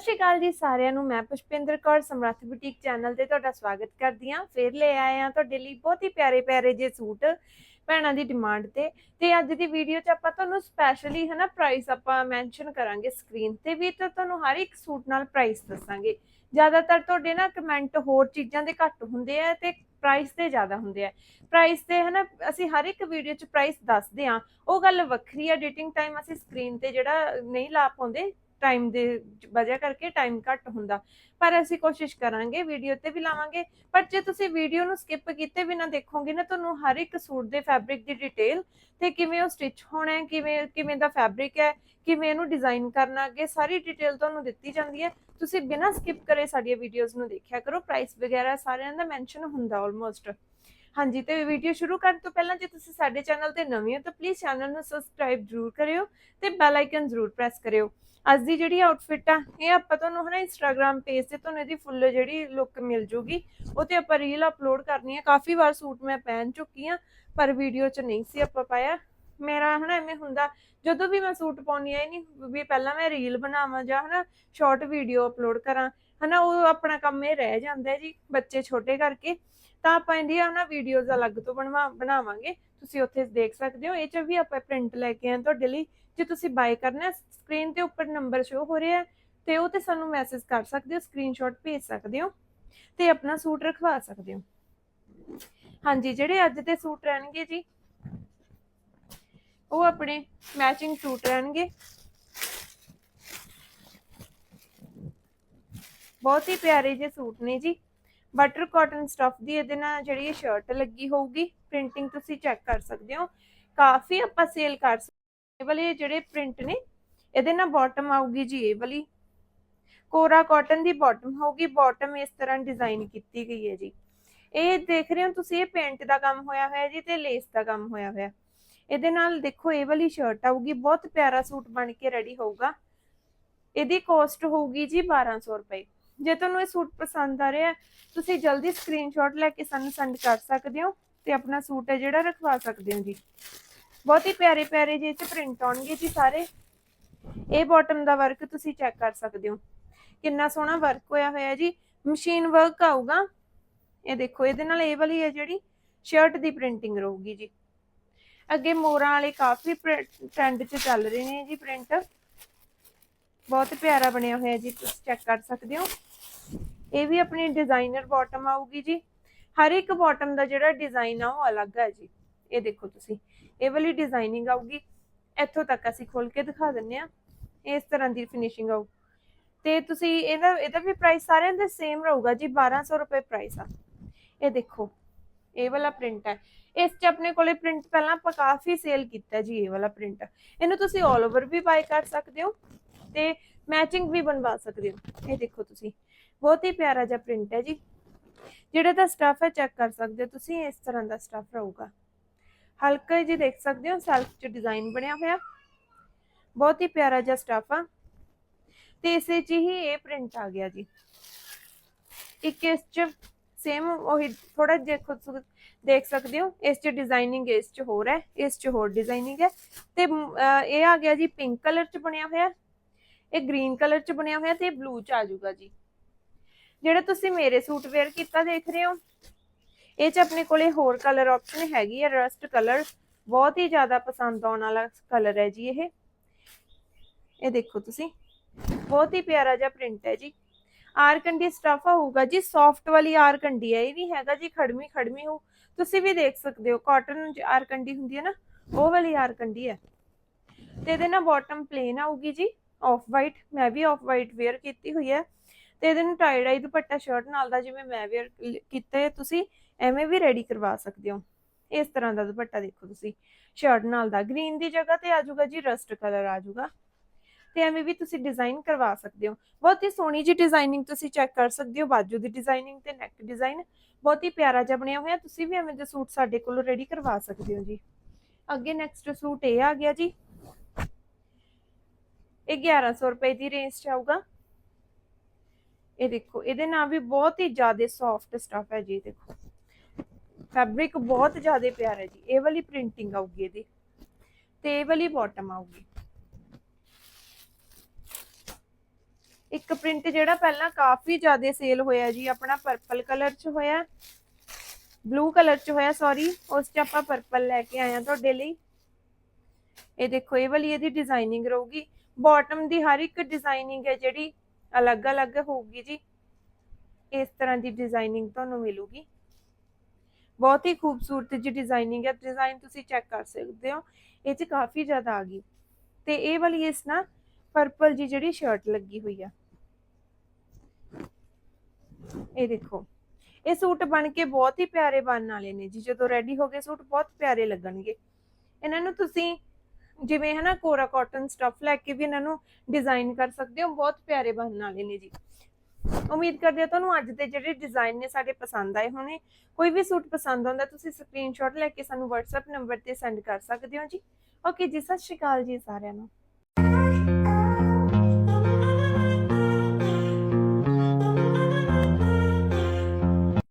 ਸ਼੍ਰੀ ਅਕਾਲ ਜੀ ਸਾਰਿਆਂ ਨੂੰ। ਮੈਂ ਪੁਸ਼ਪਿੰਦਰ ਕੌਰ, ਸਮਰੱਥ ਬੁਟੀਕ ਚੈਨਲ ਤੇ ਤੁਹਾਡਾ ਸਵਾਗਤ ਕਰਦੀ ਹਾਂ। ਫਿਰ ਲੈ ਆਏ ਹਾਂ ਤੁਹਾਡੇ ਲਈ ਬਹੁਤ ਹੀ ਪਿਆਰੇ ਪਿਆਰੇ ਜੇ ਸੂਟ ਭੈਣਾਂ ਦੀ ਡਿਮਾਂਡ ਤੇ। ਤੇ ਅੱਜ ਦੀ ਵੀਡੀਓ 'ਚ ਆਪਾਂ ਤੁਹਾਨੂੰ ਸਪੈਸ਼ਲੀ ਹਨਾ ਪ੍ਰਾਈਸ ਆਪਾਂ ਮੈਂਸ਼ਨ ਕਰਾਂਗੇ ਸਕਰੀਨ ਤੇ ਵੀ ਤੇ ਤੁਹਾਨੂੰ ਹਰ ਇੱਕ ਸੂਟ ਨਾਲ ਪ੍ਰਾਈਸ ਦੱਸਾਂਗੇ। ਜ਼ਿਆਦਾਤਰ ਤੁਹਾਡੇ ਨਾ ਕਮੈਂਟ ਹੋਰ ਚੀਜ਼ਾਂ ਦੇ ਘੱਟ ਹੁੰਦੇ ਆ ਤੇ ਪ੍ਰਾਈਸ ਤੇ ਜ਼ਿਆਦਾ ਹੁੰਦੇ ਆ। ਪ੍ਰਾਈਸ ਤੇ ਹਨਾ ਅਸੀਂ ਹਰ ਇੱਕ ਵੀਡੀਓ 'ਚ ਪ੍ਰਾਈਸ ਦੱਸਦੇ ਆ ਉਹ ਗੱਲ ਵੱਖਰੀ ਆ। ਐਡੀਟਿੰਗ ਟਾਈਮ ਅਸੀਂ ਸਕਰੀਨ ਤੇ ਜਿਹੜਾ ਨਹੀਂ ਲਾ ਪਾਉਂਦੇ ਟਾਈਮ ਦੇ ਵਜ੍ਹਾ ਕਰਕੇ ਟਾਈਮ ਘੱਟ ਹੁੰਦਾ। ਪਰ ਅਸੀਂ ਕੋਸ਼ਿਸ਼ ਕਰਾਂਗੇ ਵੀਡੀਓ ਤੇ ਵੀ ਲਾਵਾਂਗੇ। ਪਰ ਜੇ ਤੁਸੀਂ ਵੀਡੀਓ ਨੂੰ ਸਕਿਪ ਕੀਤੇ ਬਿਨਾ ਦੇਖੋਗੇ ਨਾ, ਤੁਹਾਨੂੰ ਹਰ ਇੱਕ ਸੂਟ ਦੇ ਫੈਬਰਿਕ ਦੀ ਡਿਟੇਲ ਤੇ ਕਿਵੇਂ ਉਹ ਸਟਿਚ ਹੋਣਾ ਹੈ, ਕਿਵੇਂ ਕਿਵੇਂ ਦਾ ਫੈਬਰਿਕ ਹੈ, ਕਿਵੇਂ ਇਹਨੂੰ ਡਿਜ਼ਾਈਨ ਕਰਨਾ ਅੱਗੇ, ਸਾਰੀ ਡਿਟੇਲ ਤੁਹਾਨੂੰ ਦਿੱਤੀ ਜਾਂਦੀ ਹੈ। ਤੁਸੀਂ ਬਿਨਾਂ ਸਕਿਪ ਕਰੇ ਸਾਡੀਆਂ ਵੀਡੀਓਜ਼ ਨੂੰ ਦੇਖਿਆ ਕਰੋ। ਪ੍ਰਾਈਸ ਵਗੈਰਾ ਸਾਰਿਆਂ ਦਾ ਮੈਂਸ਼ਨ ਹੁੰਦਾ ਆਲਮੋਸਟ ਹਾਂਜੀ, ਤੇ ਵੀਡੀਓ ਸ਼ੁਰੂ ਕਰਨ ਤੋਂ ਪਹਿਲਾਂ ਜੇ ਤੁਸੀਂ ਸਾਡੇ ਚੈਨਲ ਤੇ ਨਵੇਂ ਹੋ ਤਾਂ ਪਲੀਜ਼ ਚੈਨਲ ਨੂੰ ਸਬਸਕ੍ਰਾਈਬ ਜ਼ਰੂਰ ਕਰਿਓ ਤੇ ਬੈਲ ਆਈਕਨ ਜ਼ਰੂਰ ਪ੍ਰੈਸ ਕਰਿਓ। ਅੱਜ ਦੀ ਜਿਹੜੀ ਆਊਟਫਿਟ ਆ, ਇਹ ਆਪਾਂ ਤੁਹਾਨੂੰ ਹਨਾ ਇੰਸਟਾਗ੍ਰam ਪੇਜ ਤੇ ਤੁਹਾਨੂੰ ਇਹਦੀ ਫੁੱਲ ਜਿਹੜੀ ਲੁੱਕ ਮਿਲ ਜੂਗੀ ਉਹ ਤੇ ਆਪਾਂ ਰੀਲ ਅਪਲੋਡ ਕਰਨੀ ਹੈ ਕਾਫੀ ਵਾਰ ਸੂਟ ਮੈਂ ਪਹਿਨ ਚੁੱਕੀ ਆ, ਪਰ ਵੀਡੀਓ 'ਚ ਨਹੀਂ ਸੀ ਆਪਾਂ ਪਾਇਆ। ਮੇਰਾ ਹਨਾ ਐਵੇਂ ਹੁੰਦਾ, ਜਦੋਂ ਵੀ ਮੈਂ ਸੂਟ ਪਾਉਣੀ ਆ, ਇਹ ਨਹੀਂ ਵੀ ਪਹਿਲਾਂ ਮੈਂ ਰੀਲ ਬਣਾਵਾਂ ਜਾਂ ਹਨਾ ਸ਼ਾਰਟ ਵੀਡੀਓ ਅਪਲੋਡ ਕਰਾਂ ਹਨਾ, ਉਹ ਆਪਣਾ ਕੰਮ ਇਹ ਰਹਿ ਜਾਂਦਾ ਜੀ, ਬੱਚੇ ਛੋਟੇ ਕਰਕੇ। ਤਾਂ ਆਪਾਂ ਇਹਦੀਆਂ ਹਨਾ ਵੀਡੀਓਜ਼ ਅਲੱਗ ਤੋਂ ਬਣਵਾ, ਬਣਾਵਾਂਗੇ। ਤੁਸੀਂ ਉੱਥੇ ਦੇਖ ਸਕਦੇ ਹੋ, ਇਹ ਚ ਵੀ ਆਪਾਂ ਪ੍ਰਿੰਟ ਲੈ ਕੇ ਆਏ ਤੁਹਾਡੇ ਲਈ। ਜੇ ਤੁਸੀਂ ਬਾਈ ਕਰਨਾ ਸਕਰੀਨ ਤੇ ਉੱਪਰ ਨੰਬਰ ਸ਼ੋ ਹੋ ਰਿਹਾ ਤੇ ਉਹ ਤੇ ਸਾਨੂੰ ਮੈਸੇਜ ਕਰ ਸਕਦੇ ਹੋ ਸਕਰੀਨਸ਼ਾਟ ਭੇਜ ਸਕਦੇ ਹੋ, ਤੇ ਆਪਣਾ ਸੂਟ ਰਖਵਾ ਸਕਦੇ ਹੋ। ਹਾਂਜੀ, ਜਿਹੜੇ ਅੱਜ ਦੇ ਸੂਟ ਰਹਿਣਗੇ ਜੀ, ਉਹ ਆਪਣੇ ਮੈਚਿੰਗ ਸੂਟ ਰਹਿਣਗੇ। ਬਹੁਤ ਹੀ ਪਿਆਰੇ ਜਿਹੇ ਸੂਟ ਨੇ ਜੀ। ਬਟਰ ਕਾਟਨ ਸਟਫ ਦੀ ਇਹਦੇ ਨਾਲ ਜਿਹੜੀ ਇਹ ਸ਼ਰਟ ਲੱਗੀ ਹੋਊਗੀ ਪ੍ਰਿੰਟਿੰਗ ਤੁਸੀਂ ਚੈੱਕ ਕਰ ਸਕਦੇ ਹੋ। ਕਾਫੀ ਆਪਾਂ ਸੇਲ ਕਰ ਸਕਦੇ ਵਾਲੇ ਜਿਹੜੇ ਪ੍ਰਿੰਟ ਨੇ, ਇਹਦੇ ਨਾਲ ਬਾਟਮ ਆਊਗੀ ਜੀ ਇਹ ਵਾਲੀ। ਕੋਰਾ ਕਾਟਨ ਦੀ ਬਾਟਮ ਹੋਊਗੀ ਬਾਟਮ ਇਸ ਤਰ੍ਹਾਂ ਡਿਜ਼ਾਈਨ ਕੀਤੀ ਗਈ ਹੈ ਜੀ। ਇਹ ਦੇਖ ਰਹੇ ਹੋ ਤੁਸੀਂ, ਇਹ ਪੇਂਟ ਦਾ ਕੰਮ ਹੋਇਆ ਹੋਇਆ ਜੀ ਤੇ ਲੇਸ ਦਾ ਕੰਮ ਹੋਇਆ ਹੋਇਆ। ਇਹਦੇ ਨਾਲ ਦੇਖੋ ਇਹ ਵਾਲੀ ਸ਼ਰਟ ਆਊਗੀ, ਬਹੁਤ ਪਿਆਰਾ ਸੂਟ ਬਣ ਕੇ ਰੈਡੀ ਹੋਊਗਾ। ਇਹਦੀ ਕੋਸਟ ਹੋਊਗੀ ਜੀ 1200 ਰੁਪਏ। ਜੇ ਤੁਹਾਨੂੰ ਇਹ ਸੂਟ ਪਸੰਦ ਆ ਰਿਹਾ ਤੁਸੀਂ ਜਲਦੀ ਸਕਰੀਨਸ਼ਾਟ ਲੈ ਕੇ ਸਾਨੂੰ ਸੈਂਡ ਕਰ ਸਕਦੇ ਹੋ ਤੇ ਆਪਣਾ ਸੂਟ ਹੈ ਜਿਹੜਾ ਰਖਵਾ ਸਕਦੇ ਹੋ ਜੀ। ਬਹੁਤ ਹੀ ਪਿਆਰੇ ਪਿਆਰੇ ਜਿਹੇ ਚ ਪ੍ਰਿੰਟ ਆਉਣਗੇ ਜੀ ਸਾਰੇ। ਇਹ ਬਾਟਮ ਦਾ ਵਰਕ ਤੁਸੀਂ ਚੈੱਕ ਕਰ ਸਕਦੇ ਹੋ। ਕਿੰਨਾ ਸੋਹਣਾ ਵਰਕ ਹੋਇਆ ਹੋਇਆ ਜੀ। ਮਸ਼ੀਨ ਵਰਕ ਆਊਗਾ। ਇਹ ਦੇਖੋ, ਇਹਦੇ ਨਾਲ ਇਹ ਵਾਲੀ ਹੈ ਜਿਹੜੀ ਸ਼ਰਟ ਦੀ ਪ੍ਰਿੰਟਿੰਗ ਰਹੂਗੀ ਜੀ। ਅੱਗੇ ਮੋਰਾਂ ਵਾਲੇ ਕਾਫੀ ਟ੍ਰੈਂਡ 'ਚ ਚੱਲ ਰਹੇ ਨੇ ਜੀ ਪ੍ਰਿੰਟ ਬਹੁਤ ਪਿਆਰਾ ਬਣਿਆ ਹੋਇਆ ਜੀ, ਤੁਸੀਂ ਚੈੱਕ ਕਰ ਸਕਦੇ ਹੋ। ਇਹ ਵੀ ਆਪਣੀ ਡਿਜ਼ਾਈਨਰ ਬਾਟਮ ਆਊਗੀ ਜੀ। ਹਰ ਇੱਕ ਬਾਟਮ ਦਾ ਜਿਹੜਾ ਡਿਜ਼ਾਈਨ ਆ, ਉਹ ਅਲੱਗ ਹੈ ਜੀ। ਇਹ ਦੇਖੋ ਤੁਸੀਂ, ਇਹ ਵਾਲੀ ਡਿਜ਼ਾਈਨਿੰਗ ਆਊਗੀ। ਇੱਥੋਂ ਤੱਕ ਅਸੀਂ ਖੋਲ ਕੇ ਦਿਖਾ ਦਿੰਨੇ ਆ ਇਸ ਤਰ੍ਹਾਂ ਦੀ ਫਿਨਿਸ਼ਿੰਗ ਆਊ। ਤੇ ਤੁਸੀਂ ਇਹਦਾ ਇਹਦਾ ਵੀ ਪ੍ਰਾਈਸ ਸਾਰਿਆਂ ਦਾ ਸੇਮ ਰਹੂਗਾ ਜੀ 1200 ਰੁਪਏ ਪ੍ਰਾਈਸ ਆ। ਇਹ ਦੇਖੋ, ਇਹ ਵਾਲਾ ਪ੍ਰਿੰਟ ਹੈ। ਇਸ 'ਚ ਆਪਣੇ ਕੋਲੇ ਪ੍ਰਿੰਟ ਪਹਿਲਾਂ ਆਪਾਂ ਕਾਫੀ ਸੇਲ ਕੀਤਾ ਜੀ, ਇਹ ਵਾਲਾ ਪ੍ਰਿੰਟ ਇਹਨੂੰ ਤੁਸੀਂ 올 ਓਵਰ ਵੀ ਬਾਈ ਕਰ ਸਕਦੇ ਹੋ ਤੇ ਮੈਚਿੰਗ ਵੀ ਬਣਵਾ ਸਕਦੇ ਹੋ। ਇਹ ਦੇਖੋ ਤੁਸੀਂ ਬਹੁਤ ਹੀ ਪਿਆਰਾ ਜਿਹਾ ਪ੍ਰਿੰਟ ਹੈ ਜੀ। ਜਿਹੜਾ ਦਾ ਸਟਫ ਹੈ ਚੈੱਕ ਕਰ ਸਕਦੇ ਹੋ ਤੁਸੀਂ, ਇਸ ਤਰ੍ਹਾਂ ਦਾ ਸਟਫ ਰਹੂਗਾ। ਹਲਕਾ ਜੀ ਦੇਖ ਸਕਦੇ ਹੋ ਸੈਲਫ 'ਚ ਡਿਜ਼ਾਈਨ ਬਣਿਆ ਹੋਇਆ। ਬਹੁਤ ਹੀ ਪਿਆਰਾ ਜਿਹਾ ਸਟਫ ਆ। ਤੇ ਇਸੇ 'ਚ ਹੀ ਇਹ ਪ੍ਰਿੰਟ ਆ ਗਿਆ ਜੀ। ਇੱਕ ਇਸ 'ਚ ਸੇਮ ਉਹੀ ਥੋੜਾ ਦੇਖੋ ਤੁਸੀਂ ਦੇਖ ਸਕਦੇ ਹੋ, ਇਸ 'ਚ ਡਿਜ਼ਾਈਨਿੰਗ ਇਸ 'ਚ ਹੋਰ ਹੈ, ਇਸ 'ਚ ਹੋਰ ਡਿਜ਼ਾਈਨਿੰਗ ਹੈ। ਤੇ ਇਹ ਆ ਗਿਆ ਜੀ ਪਿੰਕ ਕਲਰ 'ਚ ਬਣਿਆ ਹੋਇਆ। ਇਹ ਗ੍ਰੀਨ ਕਲਰ 'ਚ ਬਣਿਆ ਹੋਇਆ ਤੇ ਬਲੂ 'ਚ ਆ ਜਾਊਗਾ ਜੀ। ਜਿਹੜਾ ਤੁਸੀਂ ਮੇਰੇ ਸੂਟ ਵੇਅਰ ਕੀਤਾ ਦੇਖ ਰਹੇ ਹੋ, ਇਹ 'ਚ ਆਪਣੇ ਕੋਲੇ ਹੋਰ ਕਲਰ ਆਪਸ਼ਨ ਹੈਗੀ ਹੈ ਰਸਟ ਕਲਰ ਬਹੁਤ ਹੀ ਜ਼ਿਆਦਾ ਪਸੰਦ ਆਉਣ ਵਾਲਾ ਕਲਰ ਹੈ ਜੀ ਇਹ। ਇਹ ਦੇਖੋ ਤੁਸੀਂ, ਬਹੁਤ ਹੀ ਪਿਆਰਾ ਜਿਹਾ ਪ੍ਰਿੰਟ ਹੈ ਜੀ। ਆਰਕੰਡੀ ਸਟਫ ਹੋਊਗਾ ਜੀ ਸੌਫਟ ਵਾਲੀ ਆਰਕੰਡੀ ਹੈ, ਇਹ ਵੀ ਹੈਗਾ ਜੀ ਖੜਮੀ ਖੜਮੀ ਹੋ। ਤੁਸੀਂ ਵੀ ਦੇਖ ਸਕਦੇ ਹੋ ਕਾਟਨ ਆਰਕੰਡੀ ਹੁੰਦੀ ਹੈ ਨਾ, ਉਹ ਵਾਲੀ ਆਰਕੰਡੀ ਹੈ। ਤੇ ਇਹਦੇ ਨਾਲ ਬਾਟਮ ਪਲੇਨ ਆਊਗੀ ਜੀ ਆਫ ਵਾਈਟ ਮੈਂ ਵੀ ਆਫ ਵਾਈਟ ਵੇਅਰ ਕੀਤੀ ਹੋਈ ਹੈ। ਤੇ ਇਹਦੇ ਨੂੰ ਟਾਈ ਡਾਈ ਦੁਪੱਟਾ ਸ਼ਰਟ ਨਾਲ ਦਾ ਜਿਵੇਂ ਮੈਂ ਵੇਅਰ ਕੀਤਾ ਤੁਸੀਂ ਐਵੇਂ ਵੀ ਰੈਡੀ ਕਰਵਾ ਸਕਦੇ ਹੋ। ਇਸ ਤਰ੍ਹਾਂ ਦਾ ਦੁਪੱਟਾ ਦੇਖੋ ਤੁਸੀਂ। ਸ਼ਰਟ ਨਾਲ ਦਾ ਗ੍ਰੀਨ ਦੀ ਜਗ੍ਹਾ ਤੇ ਆ ਜਾਊਗਾ ਜੀ ਰਸਟ ਕਲਰ ਆ ਜਾਊਗਾ ਤੇ ਐਵੇਂ ਵੀ ਤੁਸੀਂ ਡਿਜ਼ਾਈਨ ਕਰਵਾ ਸਕਦੇ ਹੋ। ਬਹੁਤ ਹੀ ਸੋਹਣੀ ਜੀ ਡਿਜ਼ਾਈਨਿੰਗ ਤੁਸੀਂ ਚੈੱਕ ਕਰ ਸਕਦੇ ਹੋ, ਬਾਜੂ ਦੀ ਡਿਜ਼ਾਈਨਿੰਗ ਤੇ ਨੈਕ ਡਿਜ਼ਾਈਨ ਬਹੁਤ ਹੀ ਪਿਆਰਾ ਜਿਹਾ ਬਣਿਆ ਹੋਇਆ, ਤੁਸੀਂ ਵੀ ਐਵੇਂ ਦੇ ਸੂਟ ਸਾਡੇ ਕੋਲੋਂ ਰੈਡੀ ਕਰਵਾ ਸਕਦੇ ਹੋ ਜੀ। ਅੱਗੇ ਨੈਕਸਟ ਸੂਟ ਇਹ ਆ ਗਿਆ ਜੀ। ਇਹ 1100 ਰੁਪਏ ਦੀ ਰੇਂਜ 'ਚ ਆਊਗਾ। ਇਹ ਦੇਖੋ, ਇਹਦੇ ਨਾਲ ਵੀ ਬਹੁਤ ਹੀ ਜ਼ਿਆਦਾ ਸੌਫਟ ਸਟਫ ਹੈ ਜੀ ਦੇਖੋ। ਫੈਬਰਿਕ ਬਹੁਤ ਜ਼ਿਆਦਾ ਪਿਆਰਾ ਜੀ। ਇਹ ਵਾਲੀ ਪ੍ਰਿੰਟਿੰਗ ਆਊਗੀ ਇਹਦੀ ਤੇ ਇਹ ਵਾਲੀ ਬਾਟਮ ਆਊਗੀ। ਇੱਕ ਪ੍ਰਿੰਟ ਜਿਹੜਾ ਪਹਿਲਾਂ ਕਾਫੀ ਜ਼ਿਆਦਾ ਸੇਲ ਹੋਇਆ ਜੀ, ਆਪਣਾ ਪਰਪਲ ਕਲਰ 'ਚ ਹੋਇਆ ਬਲੂ ਕਲਰ 'ਚ ਹੋਇਆ ਸੌਰੀ ਉਸ 'ਚ ਆਪਾਂ ਪਰਪਲ ਲੈ ਕੇ ਆਏ ਆ ਤੁਹਾਡੇ ਲਈ। ਇਹ ਦੇਖੋ, ਇਹ ਵਾਲੀ ਇਹਦੀ ਡਿਜ਼ਾਈਨਿੰਗ ਰਹੂਗੀ। ਬਾਟਮ ਦੀ ਹਰ ਇੱਕ ਡਿਜ਼ਾਈਨਿੰਗ ਹੈ ਜਿਹੜੀ ਅਲੱਗ-ਅਲੱਗ ਹੋਊਗੀ ਜੀ। ਇਸ ਤਰ੍ਹਾਂ ਦੀ ਡਿਜ਼ਾਈਨਿੰਗ ਤੁਹਾਨੂੰ ਮਿਲੂਗੀ। ਬਹੁਤ ਹੀ ਖੂਬਸੂਰਤ ਜੀ ਡਿਜ਼ਾਈਨਿੰਗ ਹੈ। ਡਿਜ਼ਾਈਨ ਤੁਸੀਂ ਚੈੱਕ ਕਰ ਸਕਦੇ ਹੋ। ਇਹ 'ਚ ਕਾਫੀ ਜ਼ਿਆਦਾ ਆ ਗਈ। ਤੇ ਇਹ ਵਾਲੀ ਇਸ ਨਾ ਪਰਪਲ ਜੀ ਜਿਹੜੀ ਸ਼ਰਟ ਲੱਗੀ ਹੋਈ ਆ। ਇਹ ਦੇਖੋ। ਇਹ ਸੂਟ ਬਣ ਕੇ ਬਹੁਤ ਹੀ ਪਿਆਰੇ ਬਣਨ ਵਾਲੇ ਨੇ ਜੀ। ਜਦੋਂ ਰੈਡੀ ਹੋ ਗਏ, ਸੂਟ ਬਹੁਤ ਪਿਆਰੇ ਲੱਗਣਗੇ। ਇਹਨਾਂ ਨੂੰ ਤੁਸੀਂ ਜਿਵੇਂ ਹੈ ਕੋਰਾ ਕਾਟਨ ਸਟਫ ਲੈ ਕੇ ਵੀ ਇਹਨਾਂ ਨੂੰ ਡਿਜ਼ਾਈਨ ਕਰ ਸਕਦੇ ਹੋ, ਬਹੁਤ ਪਿਆਰੇ ਬਣਨ ਵਾਲੇ ਨੇ ਜੀ। ਉਮੀਦ ਕਰਦੇ ਹਾਂ ਤੁਹਾਨੂੰ ਅੱਜ ਦੇ ਜਿਹੜੇ ਡਿਜ਼ਾਈਨ ਨੇ ਸਾਡੇ ਪਸੰਦ ਆਏ ਹੋਣੇ। ਕੋਈ ਵੀ ਸੂਟ ਪਸੰਦ ਆਉਂਦਾ, ਤੁਸੀਂ ਸਕਰੀਨਸ਼ਾਟ ਲੈ ਕੇ ਸਾਨੂੰ WhatsApp ਨੰਬਰ ਤੇ ਸੈਂਡ ਕਰ ਸਕਦੇ ਹੋ ਜੀ। ਓਕੇ ਜੀ, ਸਤਿ ਸ਼੍ਰੀ ਅਕਾਲ ਜੀ ਸਾਰਿਆਂ ਨੂੰ।